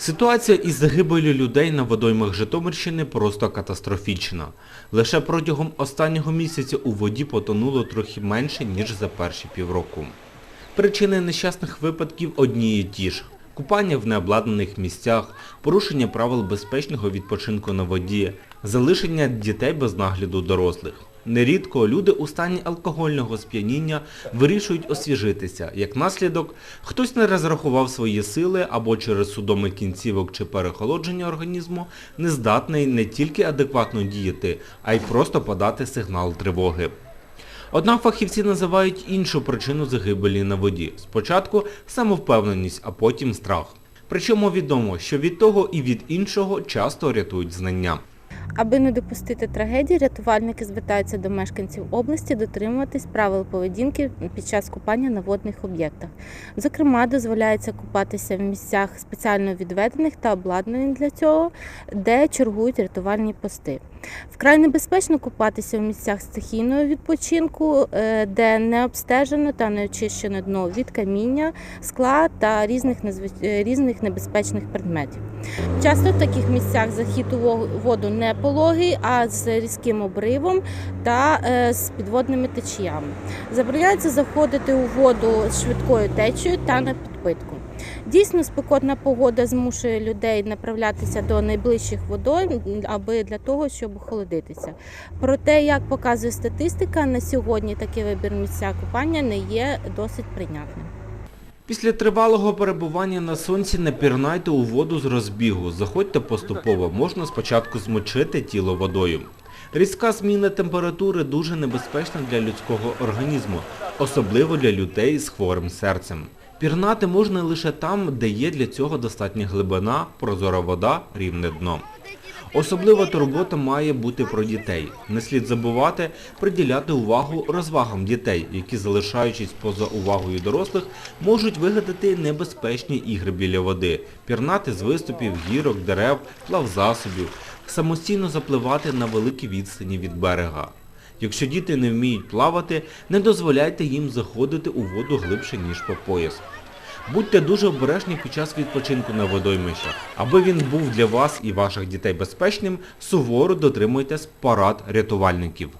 Ситуація із загибелю людей на водоймах Житомирщини просто катастрофічна. Лише протягом останнього місяця у воді потонуло трохи менше, ніж за перші півроку. Причини нещасних випадків одні і ті ж. Купання в необладнаних місцях, порушення правил безпечного відпочинку на воді, залишення дітей без нагляду дорослих. Нерідко люди у стані алкогольного сп'яніння вирішують освіжитися. Як наслідок, хтось не розрахував свої сили або через судоми кінцівок чи перехолодження організму не здатний не тільки адекватно діяти, а й просто подати сигнал тривоги. Однак фахівці називають іншу причину загибелі на воді. Спочатку самовпевненість, а потім страх. Причому відомо, що від того і від іншого часто рятують знання. Аби не допустити трагедії, рятувальники звертаються до мешканців області дотримуватись правил поведінки під час купання на водних об'єктах. Зокрема, дозволяється купатися в місцях спеціально відведених та обладнаних для цього, де чергують рятувальні пости. Вкрай небезпечно купатися в місцях стихійного відпочинку, е, де не обстежено та не очищено дно від каміння, скла та різних, е, різних небезпечних предметів. Часто в таких місцях захід у воду не пологий, а з різким обривом та е, з підводними течіями. Забороняється заходити у воду з швидкою течією та на підпитку. Дійсно, спекотна погода змушує людей направлятися до найближчих водойм, аби для того, щоб охолодитися. Проте, як показує статистика, на сьогодні такий вибір місця купання не є досить прийнятним. Після тривалого перебування на сонці не пірнайте у воду з розбігу. Заходьте поступово, можна спочатку змочити тіло водою. Різка зміна температури дуже небезпечна для людського організму, особливо для людей з хворим серцем. Пірнати можна лише там, де є для цього достатня глибина, прозора вода, рівне дно. Особлива турбота має бути про дітей. Не слід забувати приділяти увагу розвагам дітей, які, залишаючись поза увагою дорослих, можуть вигадати небезпечні ігри біля води, пірнати з виступів, гірок, дерев, плавзасобів, самостійно запливати на великі відстані від берега. Якщо діти не вміють плавати, не дозволяйте їм заходити у воду глибше, ніж по пояс. Будьте дуже обережні під час відпочинку на водоймищах. Аби він був для вас і ваших дітей безпечним, суворо дотримуйтесь парад рятувальників.